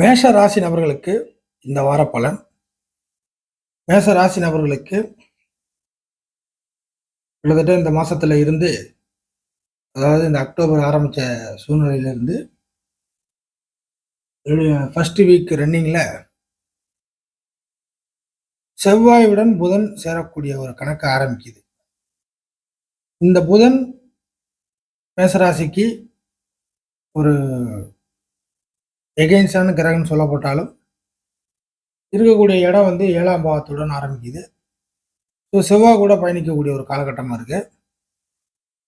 மேஷ ராசி நபர்களுக்கு இந்த வார பலன். மேஷ ராசி நபர்களுக்கு கிட்டத்தட்ட இந்த மாசத்துல இருந்து அதாவது இந்த அக்டோபர் ஆரம்பிச்ச சூழ்நிலையிலிருந்து ஃபஸ்ட்டு ஃபர்ஸ்ட் வீக் ரன்னிங்ல செவ்வாயுடன் புதன் சேரக்கூடிய ஒரு கணக்கு ஆரம்பிக்குது. இந்த புதன் மேசராசிக்கு ஒரு எகெயின்ஸ்டான கிரகம்னு சொல்லப்பட்டாலும் இருக்கக்கூடிய இடம் வந்து ஏழாம் பாவத்துடன் ஆரம்பிக்குது. ஸோ செவ்வாய் கூட பயணிக்கக்கூடிய ஒரு காலகட்டமாக இருக்குது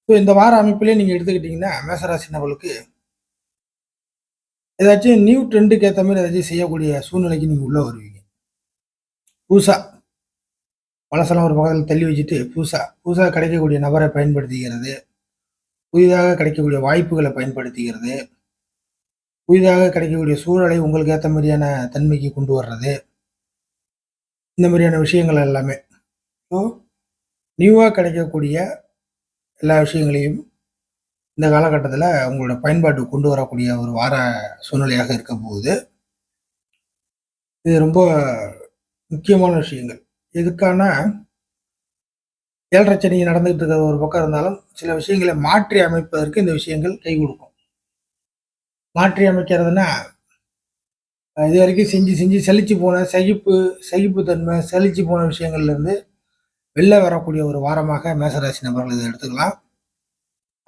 ஸோ இந்த வார அமைப்பிலே நீங்கள் எடுத்துக்கிட்டிங்கன்னா மேசராசி நபர்களுக்கு ஏதாச்சும் நியூ ட்ரெண்டுக்கு ஏற்ற மாதிரி ஏதாச்சும் செய்யக்கூடிய சூழ்நிலைக்கு நீங்கள் உள்ளே வருவீங்க. புதுசாக பழசெல்லாம் ஒரு பக்கத்தில் தள்ளி வச்சுட்டு புதுசாக புதுசாக கிடைக்கக்கூடிய நபரை பயன்படுத்திக்கிறது புதிதாக கிடைக்கக்கூடிய வாய்ப்புகளை பயன்படுத்திக்கிறது. புதிதாக கிடைக்கக்கூடிய சூழலை உங்களுக்கு ஏற்ற மாதிரியான தன்மைக்கு கொண்டு வர்றது. இந்த மாதிரியான விஷயங்கள் எல்லாமே. ஸோ நியூவாக கிடைக்கக்கூடிய எல்லா விஷயங்களையும் இந்த காலகட்டத்தில் உங்களோட பயன்பாட்டு கொண்டு வரக்கூடிய ஒரு வார சூழ்நிலையாக இருக்க போகுது. இது ரொம்ப முக்கியமான விஷயங்கள். எதுக்கான ஏழரை சனி நடந்துகிட்டு இருக்கிற ஒரு பக்கம் இருந்தாலும் சில விஷயங்களை மாற்றி அமைப்பதற்கு இந்த விஷயங்கள் கை கொடுக்கும். மாற்றி அமைக்கிறதுனா இது வரைக்கும் செஞ்சு செஞ்சு செழிச்சு போன சகிப்பு சகிப்புத்தன்மை செழிச்சு போன விஷயங்கள்லேருந்து வெளில வரக்கூடிய ஒரு வாரமாக மேசராசி நபர்கள் இதை எடுத்துக்கலாம்.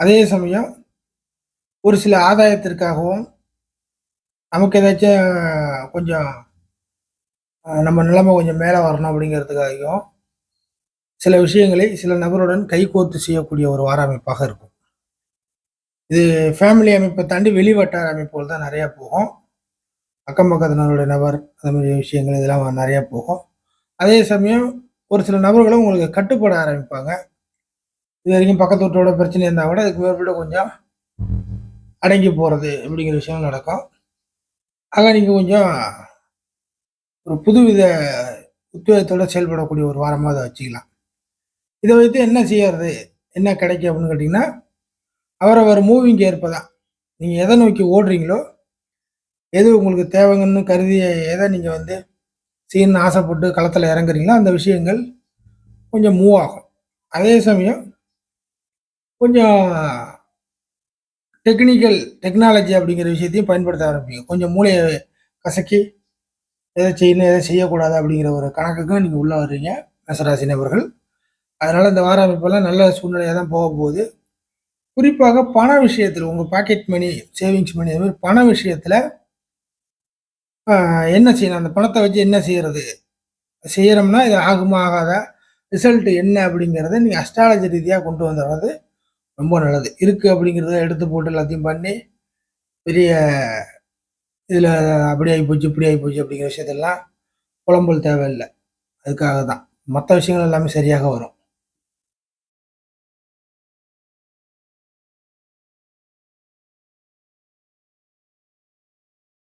அதே சமயம் ஒரு சில ஆதாயத்திற்காகவும் நமக்கு ஏதாச்சும் கொஞ்சம் நம்ம நிலைமை கொஞ்சம் மேலே வரணும் அப்படிங்கிறதுக்காகவும் சில விஷயங்களை சில நபருடன் கைகோர்த்து செய்யக்கூடிய ஒரு வார அமைப்பாக இருக்கும். இது ஃபேமிலி அமைப்பை தாண்டி வெளிவட்டார அமைப்புகள் தான் நிறையா போகும். அக்கம் பக்கத்தினருடைய நபர் அந்த மாதிரி விஷயங்கள் இதெல்லாம் நிறையா போகும். அதே சமயம் ஒரு சில நபர்களும் உங்களுக்கு கட்டுப்பட ஆரம்பிப்பாங்க. இது வரைக்கும் பக்கத்து வீட்டோட பிரச்சனை இருந்தால் கூட அதுக்கு மேற்பட்ட கொஞ்சம் அடங்கி போகிறது அப்படிங்கிற விஷயம் நடக்கும். ஆக நீங்கள் கொஞ்சம் ஒரு புதுவித உத்வேகத்தோடு செயல்படக்கூடிய ஒரு வாரமாக அதை வச்சுக்கலாம். இதை வைத்து என்ன செய்யறது? என்ன கிடைக்கும் அப்படின்னு கேட்டிங்கன்னா அவரவர் மூவிங் ஏற்பதான் நீங்கள் எதை நோக்கி ஓடுறீங்களோ எது உங்களுக்கு தேவைங்கன்னு கருதி எதை நீங்கள் வந்து செய்யணும்னு ஆசைப்பட்டு களத்தில் இறங்குறீங்களோ அந்த விஷயங்கள் கொஞ்சம் மூவ் ஆகும். அதே சமயம் கொஞ்சம் டெக்னிக்கல் டெக்னாலஜி அப்படிங்கிற விஷயத்தையும் பயன்படுத்த ஆரம்பிங்க. கொஞ்சம் மூளையை கசக்கி எதை செய்யணும் எதை செய்யக்கூடாது அப்படிங்கிற ஒரு கணக்குக்கும் நீங்கள் உள்ளே வர்றீங்க மேசராசி நபர்கள். அதனால் இந்த வார அமைப்பெல்லாம் நல்ல சூழ்நிலையாக தான் போக போகுது குறிப்பாக பண விஷயத்தில் உங்கள் பாக்கெட் மணி சேவிங்ஸ் மணி அது மாதிரி பண விஷயத்தில் என்ன செய்யணும்? அந்த பணத்தை வச்சு என்ன செய்கிறது செய்கிறோம்னா இது ஆகுமா ஆகாதா? ரிசல்ட் என்ன அப்படிங்கிறத நீங்கள் அஸ்ட்ராலஜி ரீதியாக கொண்டு வந்துடுறது ரொம்ப நல்லது. இருக்குது அப்படிங்கிறத எடுத்து போட்டு எல்லாத்தையும் பண்ணி பெரிய இதில் அப்படி ஆகிப்போச்சு இப்படி ஆகிப்போச்சு அப்படிங்கிற விஷயத்தெல்லாம் புலம்பல் தேவையில்லை. அதுக்காக தான் மற்ற விஷயங்கள் எல்லாமே சரியாக வரும்.